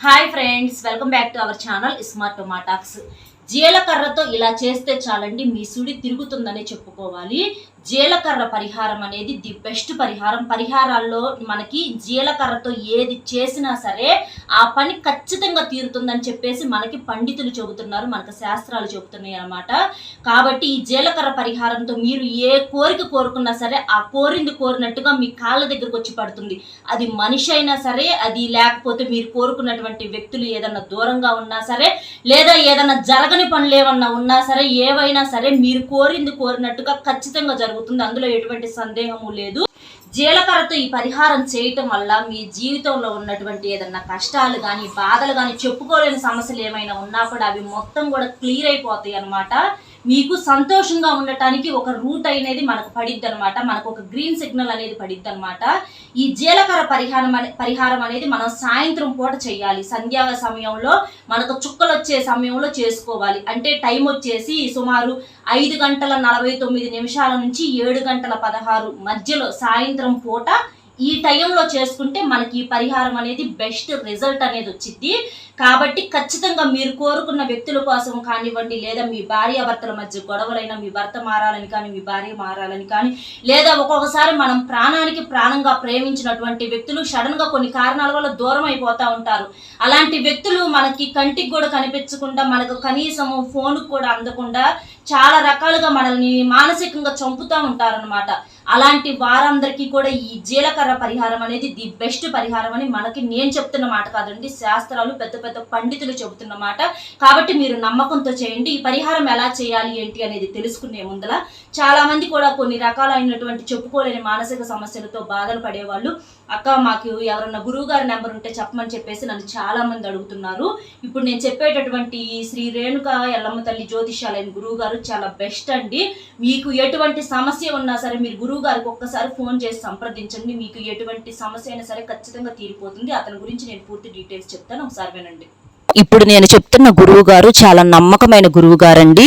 Hi friends welcome back to our channel smart టొమాటాక్స్ జీలకర్రతో ఇలా చేస్తే చాలండి మీ సుడి తిరుగుతుందని చెప్పుకోవాలి. జీలకర్ర పరిహారం అనేది ది బెస్ట్ పరిహారం. పరిహారాల్లో మనకి జీలకర్రతో ఏది చేసినా సరే ఆ పని ఖచ్చితంగా తీరుతుందని చెప్పేసి మనకి పండితులు చెబుతున్నారు మనకు శాస్త్రాలు చెబుతున్నాయి అన్నమాట. కాబట్టి ఈ జీలకర్ర పరిహారంతో మీరు ఏ కోరిక కోరుకున్నా సరే ఆ కోరింది కోరినట్టుగా మీ కాళ్ళ దగ్గరకు వచ్చి పడుతుంది. అది మనిషి అయినా సరే అది లేకపోతే మీరు కోరుకున్నటువంటి వ్యక్తులు ఏదన్నా దూరంగా ఉన్నా సరే లేదా ఏదన్నా జరగని పనులు ఏమన్నా ఉన్నా సరే ఏవైనా సరే మీరు కోరింది కోరినట్టుగా ఖచ్చితంగా జరుగుతుంది. అందులో ఎటువంటి సందేహము లేదు. జీలకర్రతో ఈ పరిహారం చేయటం వల్ల మీ జీవితంలో ఉన్నటువంటి ఏదన్నా కష్టాలు కానీ బాధలు కానీ చెప్పుకోలేని సమస్యలు ఏమైనా ఉన్నా కూడా అవి మొత్తం కూడా క్లియర్ అయిపోతాయి అన్నమాట. మీకు సంతోషంగా ఉండటానికి ఒక రూట్ అనేది మనకు పడిద్ది అనమాట మనకు ఒక గ్రీన్ సిగ్నల్ అనేది పడిద్ది అనమాట ఈ జీలకర్ర పరిహారం పరిహారం అనేది మనం సాయంత్రం పూట చేయాలి. సంధ్యా సమయంలో మనకు చుక్కలు వచ్చే సమయంలో చేసుకోవాలి. అంటే టైం వచ్చేసి సుమారు ఐదు గంటల నలభై తొమ్మిది నిమిషాల నుంచి ఏడు గంటల పదహారు మధ్యలో సాయంత్రం పూట ఈ టైంలో చేసుకుంటే మనకి ఈ పరిహారం అనేది బెస్ట్ రిజల్ట్ అనేది వచ్చింది కాబట్టి ఖచ్చితంగా మీరు కోరుకున్న వ్యక్తుల కోసం కానివ్వండి లేదా మీ భార్యాభర్తల మధ్య గొడవలైనా మీ భర్త మారాలని కానీ మీ భార్య మారాలని కానీ లేదా ఒక్కొక్కసారి మనం ప్రాణానికి ప్రాణంగా ప్రేమించినటువంటి వ్యక్తులు సడన్గా కొన్ని కారణాల వల్ల దూరం అయిపోతూ ఉంటారు. అలాంటి వ్యక్తులు మనకి కంటికి కూడా కనిపించకుండా మనకు కనీసము ఫోన్కు కూడా అందకుండా చాలా రకాలుగా మనల్ని మానసికంగా చంపుతూ ఉంటారనమాట అలాంటి వారందరికీ కూడా ఈ జీలకర్ర పరిహారం అనేది ది బెస్ట్ పరిహారం అని మనకి నేను చెప్తున్న మాట కాదండి. శాస్త్రాలు పెద్ద పెద్ద పండితులు చెబుతున్న మాట. కాబట్టి మీరు నమ్మకంతో చేయండి. ఈ పరిహారం ఎలా చేయాలి ఏంటి అనేది తెలుసుకునే ముందల చాలా మంది కూడా కొన్ని రకాలైనటువంటి చెప్పుకోలేని మానసిక సమస్యలతో బాధలు పడేవాళ్ళు. అక్క మాకు ఎవరన్నా గురువు గారి నెంబర్ ఉంటే చెప్పమని చెప్పేసి నన్ను చాలా మంది అడుగుతున్నారు. ఇప్పుడు నేను చెప్పేటటువంటి శ్రీ రేణుక ఎల్లమ్మ తల్లి జ్యోతిష్యాలైన గురువు గారు చాలా బెస్ట్ అండి. మీకు ఎటువంటి సమస్య ఉన్నా సరే మీరు గురువు గారికి ఒక్కసారి ఫోన్ చేసి సంప్రదించండి. మీకు ఎటువంటి సమస్య అయినా సరే ఖచ్చితంగా తీరిపోతుంది. అతని గురించి నేను పూర్తి డీటెయిల్స్ చెప్తాను. ఒకసారి వినండి. ఇప్పుడు నేను చెప్తున్న గురువు గారు చాలా నమ్మకమైన గురువు గారండి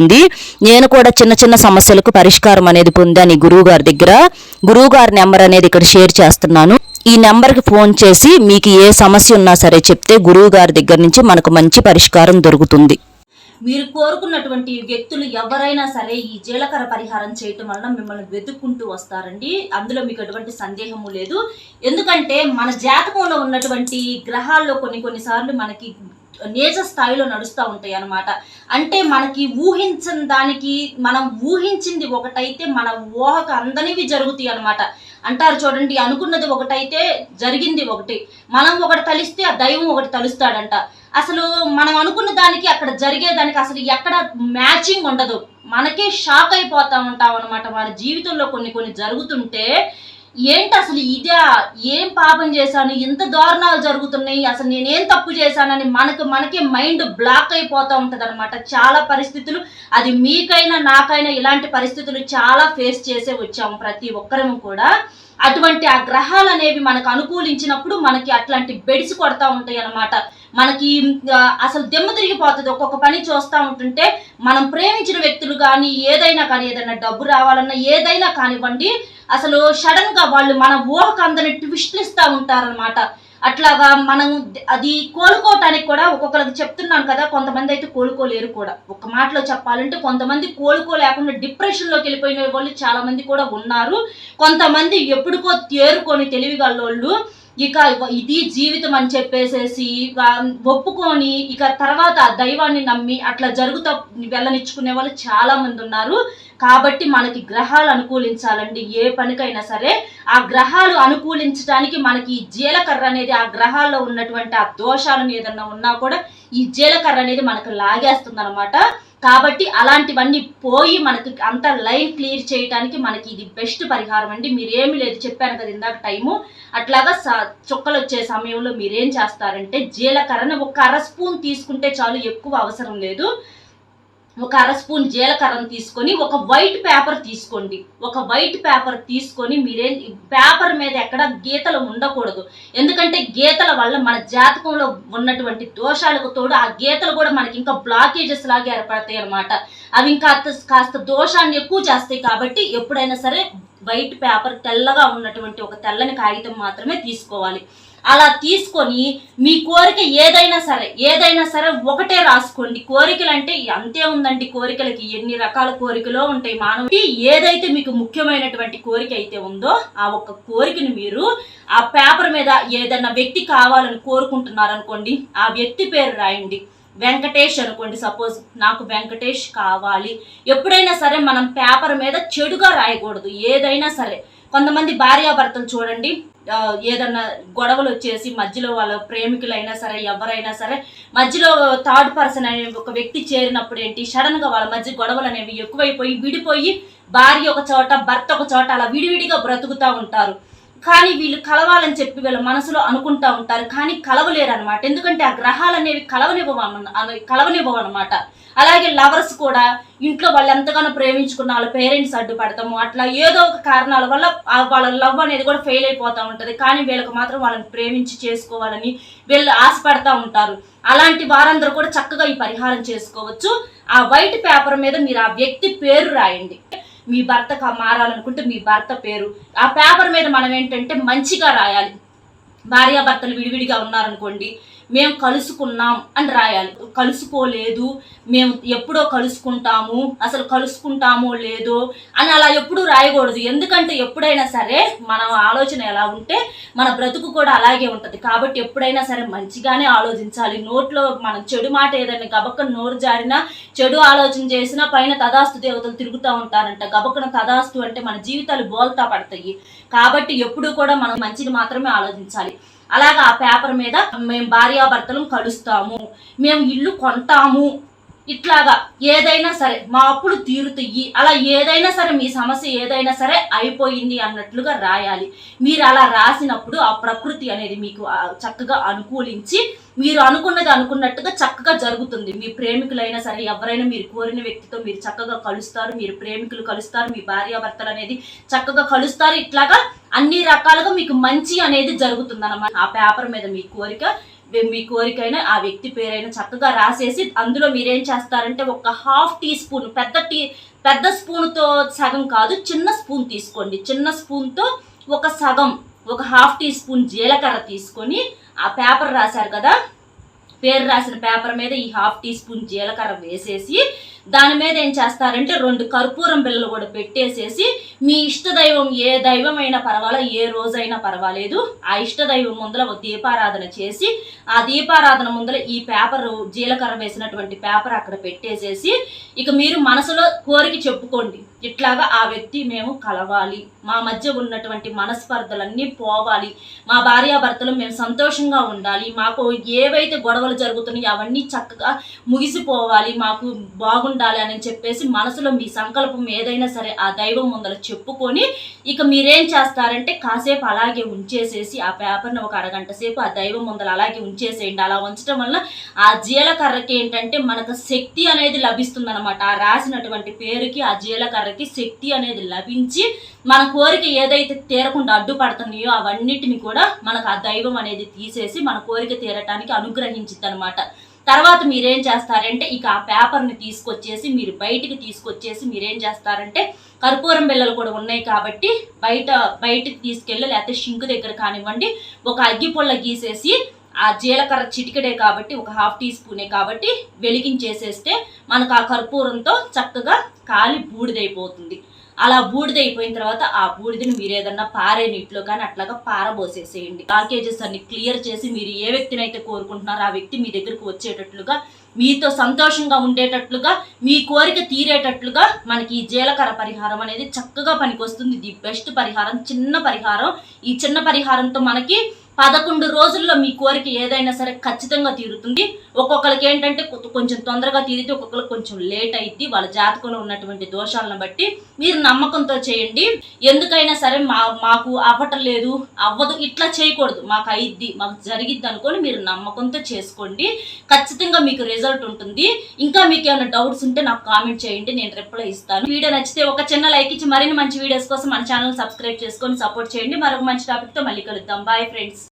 నేను కూడా చిన్న చిన్న సమస్యలకు పరిష్కారం అనేది పొందాను ఈ గురువు గారి దగ్గర. గురువు గారి నెంబర్ అనేది ఇక్కడ షేర్ చేస్తున్నాను. ఈ నెంబర్కి ఫోన్ చేసి మీకు ఏ సమస్య ఉన్నా సరే చెప్తే గురువు గారి దగ్గర నుంచి మనకు మంచి పరిష్కారం దొరుకుతుంది. మీరు కోరుకున్నటువంటి వ్యక్తులు ఎవరైనా సరే ఈ జీలకర్ర పరిహారం చేయటం వలన మిమ్మల్ని వెతుక్కుంటూ వస్తారండి. అందులో మీకు ఎటువంటి సందేహము లేదు. ఎందుకంటే మన జాతకంలో ఉన్నటువంటి గ్రహాల్లో కొన్ని కొన్నిసార్లు మనకి నేజ స్థాయిలో నడుస్తూ ఉంటాయి అన్నమాట. అంటే మనకి ఊహించని దానికి మనం ఊహించింది ఒకటైతే మన ఊహకు అందనివి జరుగుతాయి అన్నమాట. అంటారు చూడండి అనుకున్నది ఒకటైతే జరిగింది ఒకటి. మనం ఒకటి తలిస్తే ఆ దైవం ఒకటి తలుస్తాడంట. అసలు మనం అనుకున్న దానికి అక్కడ జరిగేదానికి అసలు ఎక్కడ మ్యాచింగ్ ఉండదు. మనకే షాక్ అయిపోతా ఉంటాం అనమాట మన జీవితంలో కొన్ని కొన్ని జరుగుతుంటే ఏంటి అసలు ఇదే? ఏం పాపం చేశాను? ఇంత దారుణాలు జరుగుతున్నాయి. అసలు నేనేం తప్పు చేశానని మనకు మనకే మైండ్ బ్లాక్ అయిపోతూ ఉంటుంది అనమాట చాలా పరిస్థితులు అది మీకైనా నాకైనా ఇలాంటి పరిస్థితులు చాలా ఫేస్ చేసే వచ్చాము ప్రతి ఒక్కరము కూడా. అటువంటి ఆ గ్రహాలు అనేవి మనకు అనుకూలించినప్పుడు మనకి అట్లాంటి బెడిసి కొడతా ఉంటాయి అనమాట మనకి అసలు దెమ్మ తిరిగిపోతుంది. ఒక్కొక్క పని చూస్తూ ఉంటుంటే మనం ప్రేమించిన వ్యక్తులు కానీ ఏదైనా కానీ ఏదైనా డబ్బు రావాలన్నా ఏదైనా కానివ్వండి అసలు సడన్గా వాళ్ళు మన ఊహకు అందని ట్విస్ట్లు ఇస్తూ ఉంటారనమాట అట్లాగా మనం అది కోలుకోవటానికి కూడా ఒక్కొక్కరికి చెప్తున్నాను కదా కొంతమంది అయితే కోలుకోలేరు కూడా. ఒక మాటలో చెప్పాలంటే కొంతమంది కోలుకోలేకుండా డిప్రెషన్లోకి వెళ్ళిపోయిన వాళ్ళు చాలామంది కూడా ఉన్నారు. కొంతమంది ఎప్పుడుకో తేరుకొని తెలివిగల్లోళ్ళు ఇక ఇది జీవితం అని చెప్పేసేసి ఒప్పుకొని ఇక తర్వాత ఆ దైవాన్ని నమ్మి అట్లా జరుగుతా వెళ్ళనిచ్చుకునే వాళ్ళు చాలా మంది ఉన్నారు. కాబట్టి మనకి గ్రహాలు అనుకూలించాలండి. ఏ పనికైనా సరే ఆ గ్రహాలు అనుకూలించడానికి మనకి ఈ జీలకర్ర అనేది ఆ గ్రహాల్లో ఉన్నటువంటి ఆ దోషాలను ఏదన్నా ఉన్నా కూడా ఈ జీలకర్ర అనేది మనకు లాగేస్తుంది అనమాట కాబట్టి అలాంటివన్నీ పోయి మనకి అంత లైన్ క్లియర్ చేయడానికి మనకి ఇది బెస్ట్ పరిహారం అండి. మీరేమి లేదు చెప్పాను కదా ఇందాక టైము. అట్లాగా చుక్కలు వచ్చే సమయంలో మీరేం చేస్తారంటే జీలకర్రని ఒక అర స్పూన్ తీసుకుంటే చాలు ఎక్కువ అవసరం లేదు. ఒక అర స్పూన్ జీలకర్రను తీసుకొని ఒక వైట్ పేపర్ తీసుకోండి. ఒక వైట్ పేపర్ తీసుకొని మీరేం పేపర్ మీద ఎక్కడ గీతలు ఉండకూడదు. ఎందుకంటే గీతల వల్ల మన జాతకంలో ఉన్నటువంటి దోషాలకు తోడు ఆ గీతలు కూడా మనకి ఇంకా బ్లాకేజెస్ లాగా ఏర్పడతాయి అనమాట అవి ఇంకా కాస్త దోషాన్ని ఎక్కువ చేస్తాయి కాబట్టి ఎప్పుడైనా సరే వైట్ పేపర్ తెల్లగా ఉన్నటువంటి ఒక తెల్లని కాగితం మాత్రమే తీసుకోవాలి. అలా తీసుకొని మీ కోరిక ఏదైనా సరే ఏదైనా సరే ఒకటే రాసుకోండి. కోరికలు అంటే అంతే ఉందండి కోరికలకి. ఎన్ని రకాల కోరికలో ఉంటాయి మానవుడి ఏదైతే మీకు ముఖ్యమైనటువంటి కోరిక అయితే ఉందో ఆ ఒక్క కోరికను మీరు ఆ పేపర్ మీద ఏదైనా వ్యక్తి కావాలని కోరుకుంటున్నారనుకోండి ఆ వ్యక్తి పేరు రాయండి. వెంకటేష్ అనుకోండి సపోజ్ నాకు వెంకటేష్ కావాలి. ఎప్పుడైనా సరే మనం పేపర్ మీద చెడుగా రాయకూడదు ఏదైనా సరే. కొంతమంది భార్యాభర్తలు చూడండి ఏదన్నా గొడవలు వచ్చేసి మధ్యలో వాళ్ళ ప్రేమికులైనా సరే ఎవరైనా సరే మధ్యలో థర్డ్ పర్సన్ అనే ఒక వ్యక్తి చేరినప్పుడు ఏంటి సడన్గా వాళ్ళ మధ్య గొడవలు అనేవి ఎక్కువైపోయి విడిపోయి భార్య ఒక చోట భర్త ఒక చోట అలా విడివిడిగా బ్రతుకుతూ ఉంటారు. కానీ వీళ్ళు కలవాలని చెప్పి వీళ్ళ మనసులో అనుకుంటా ఉంటారు కానీ కలవలేరు అనమాట ఎందుకంటే ఆ గ్రహాలు అనేవి కలవనివ్వవు కలవనివ్వవు అనమాట అలాగే లవర్స్ కూడా ఇంట్లో వాళ్ళు ఎంతగానో ప్రేమించుకున్న వాళ్ళ పేరెంట్స్ అడ్డుపడతాము. అట్లా ఏదో ఒక కారణాల వల్ల వాళ్ళ లవ్ అనేది కూడా ఫెయిల్ అయిపోతూ ఉంటుంది. కానీ వీళ్ళకి మాత్రం వాళ్ళని ప్రేమించి చేసుకోవాలని వీళ్ళు ఆశపడతా ఉంటారు. అలాంటి వారందరూ కూడా చక్కగా ఈ పరిహారం చేసుకోవచ్చు. ఆ వైట్ పేపర్ మీద మీరు ఆ వ్యక్తి పేరు రాయండి. మీ భర్త మారాలనుకుంటే మీ భర్త పేరు. ఆ పేపర్ మీద మనం ఏంటంటే మంచిగా రాయాలి. భార్యాభర్తలు విడివిడిగా ఉన్నారనుకోండి మేము కలుసుకున్నాం అని రాయాలి. కలుసుకోలేదు మేము ఎప్పుడో కలుసుకుంటాము అసలు కలుసుకుంటామో లేదో అని అలా ఎప్పుడూ రాయకూడదు. ఎందుకంటే ఎప్పుడైనా సరే మన ఆలోచన ఎలా ఉంటే మన బ్రతుకు కూడా అలాగే ఉంటుంది. కాబట్టి ఎప్పుడైనా సరే మంచిగానే ఆలోచించాలి. నోట్లో మనం చెడు మాట ఏదైనా గబక్క నోరు జారినా చెడు ఆలోచన చేసినా పైన తదాస్తు దేవతలు తిరుగుతూ ఉంటారంట. గబక్కన తదాస్తు అంటే మన జీవితాలు బోల్తా పడతాయి. కాబట్టి ఎప్పుడూ కూడా మనం మంచిని మాత్రమే ఆలోచించాలి. అలాగా ఆ పేపర్ మీద మేము భార్యాభర్తలు కలుస్తాము మేము ఇల్లు కొంటాము ఇట్లాగా ఏదైనా సరే మా అప్పులు తీరుతాయి అలా ఏదైనా సరే మీ సమస్య ఏదైనా సరే అయిపోయింది అన్నట్లుగా రాయాలి. మీరు అలా రాసినప్పుడు ఆ ప్రకృతి అనేది మీకు చక్కగా అనుకూలించి మీరు అనుకున్నది అనుకున్నట్టుగా చక్కగా జరుగుతుంది. మీ ప్రేమికులైనా సరే ఎవరైనా మీరు కోరిన వ్యక్తితో మీరు చక్కగా కలుస్తారు మీరు ప్రేమికులు కలుస్తారు మీ భార్యాభర్తలు అనేది చక్కగా కలుస్తారు ఇట్లాగా అన్ని రకాలుగా మీకు మంచి అనేది జరుగుతుందన్నమాట. ఆ పేపర్ మీద మీ కోరిక మీ కోరికైనా ఆ వ్యక్తి పేరైనా చక్కగా రాసేసి అందులో మీరేం చేస్తారంటే ఒక హాఫ్ టీ స్పూన్ పెద్ద టీ పెద్ద స్పూన్తో సగం కాదు చిన్న స్పూన్ తీసుకోండి. చిన్న స్పూన్తో ఒక సగం ఒక హాఫ్ టీ స్పూన్ జీలకర్ర తీసుకొని ఆ పేపర్ రాశారు కదా పేరు రాసిన పేపర్ మీద ఈ హాఫ్ టీ స్పూన్ జీలకర్ర వేసేసి దాని మీద ఏం చేస్తారంటే రెండు కర్పూరం బిళ్ళలు కూడా పెట్టేసేసి మీ ఇష్ట దైవం ఏ దైవం అయినా పర్వాలా ఏ రోజైనా పర్వాలేదు. ఆ ఇష్ట దైవం ముందర ఒక దీపారాధన చేసి ఆ దీపారాధన ముందర ఈ పేపర్ జీలకర్ర వేసినటువంటి పేపర్ అక్కడ పెట్టేసేసి ఇక మీరు మనసులో కోరిక చెప్పుకోండి. ఇట్లాగా ఆ వ్యక్తి మేము కలవాలి. మా మధ్య ఉన్నటువంటి మనస్పర్ధలన్నీ పోవాలి. మా భార్యాభర్తలు మేము సంతోషంగా ఉండాలి. మాకు ఏవైతే గొడవలు జరుగుతున్నాయో అవన్నీ చక్కగా ముగిసిపోవాలి. మాకు బాగుండాలి అని చెప్పేసి మనసులో మీ సంకల్పం ఏదైనా సరే ఆ దైవం ముందర చెప్పుకొని ఇక మీరేం చేస్తారంటే కాసేపు అలాగే ఉంచేసేసి ఆ పేపర్ని ఒక అరగంట సేపు ఆ దైవం ముందర అలాగే ఉంచేసేయండి. అలా ఉంచడం వల్ల ఆ జీలకర్రకి ఏంటంటే మనకు శక్తి అనేది లభిస్తుందనమాట ఆ రాసినటువంటి పేరుకి ఆ జీలకర్రకి శక్తి అనేది లభించి మన కోరిక ఏదైతే తీరకుండా అడ్డుపడుతున్నాయో అవన్నిటిని కూడా మనకు ఆ దైవం అనేది తీసేసి మన కోరిక తీరటానికి అనుగ్రహించింది అనమాట తర్వాత మీరేం చేస్తారంటే ఇక ఆ పేపర్ని తీసుకొచ్చేసి మీరు బయటికి తీసుకొచ్చేసి మీరేం చేస్తారంటే కర్పూరం బిళ్ళలు కూడా ఉన్నాయి కాబట్టి బయట బయటికి తీసుకెళ్ళి లేకపోతే షింకు దగ్గర కానివ్వండి ఒక అగ్గి పొల్ల గీసేసి ఆ జీలకర్ర చిటికెడే కాబట్టి ఒక హాఫ్ టీ స్పూనే కాబట్టి వెలిగించేసేస్తే మనకు ఆ కర్పూరంతో చక్కగా కాలి బూడిదైపోతుంది. అలా బూడిద అయిపోయిన తర్వాత ఆ బూడిదని మీరు ఏదన్నా పారే నీటిలో కానీ అట్లాగా పారబోసేసేయండి. ప్యాకేజెస్ అన్ని క్లియర్ చేసి మీరు ఏ వ్యక్తిని అయితే కోరుకుంటున్నారో ఆ వ్యక్తి మీ దగ్గరకు వచ్చేటట్లుగా మీతో సంతోషంగా ఉండేటట్లుగా మీ కోరిక తీరేటట్లుగా మనకి ఈ జీలకర్ర పరిహారం అనేది చక్కగా పనికొస్తుంది. ది బెస్ట్ పరిహారం చిన్న పరిహారం. ఈ చిన్న పరిహారంతో మనకి పదకొండు రోజుల్లో మీ కోరిక ఏదైనా సరే ఖచ్చితంగా తీరుతుంది. ఒక్కొక్కరికి ఏంటంటే కొంచెం తొందరగా తీరితే ఒక్కొక్కరికి కొంచెం లేట్ అయింది వాళ్ళ జాతకంలో ఉన్నటువంటి దోషాలను బట్టి మీరు నమ్మకంతో చేయండి. ఎందుకైనా సరే మా మాకు అవ్వటం లేదు అవ్వదు ఇట్లా చేయకూడదు. మాకు అయిద్ది మాకు జరిగిద్ది అనుకొని మీరు నమ్మకంతో చేసుకోండి. ఖచ్చితంగా మీకు రిజల్ట్ ఉంటుంది. ఇంకా మీకు ఏమైనా డౌట్స్ ఉంటే నాకు కామెంట్ చేయండి నేను రిప్లై ఇస్తాను. వీడియో నచ్చితే ఒక చిన్న లైక్ ఇచ్చి మరిన్ని మంచి వీడియోస్ కోసం మన ఛానల్ సబ్స్క్రైబ్ చేసుకొని సపోర్ట్ చేయండి. మరొక మంచి టాపిక్తో మళ్ళీ కలుద్దాం. Bye friends.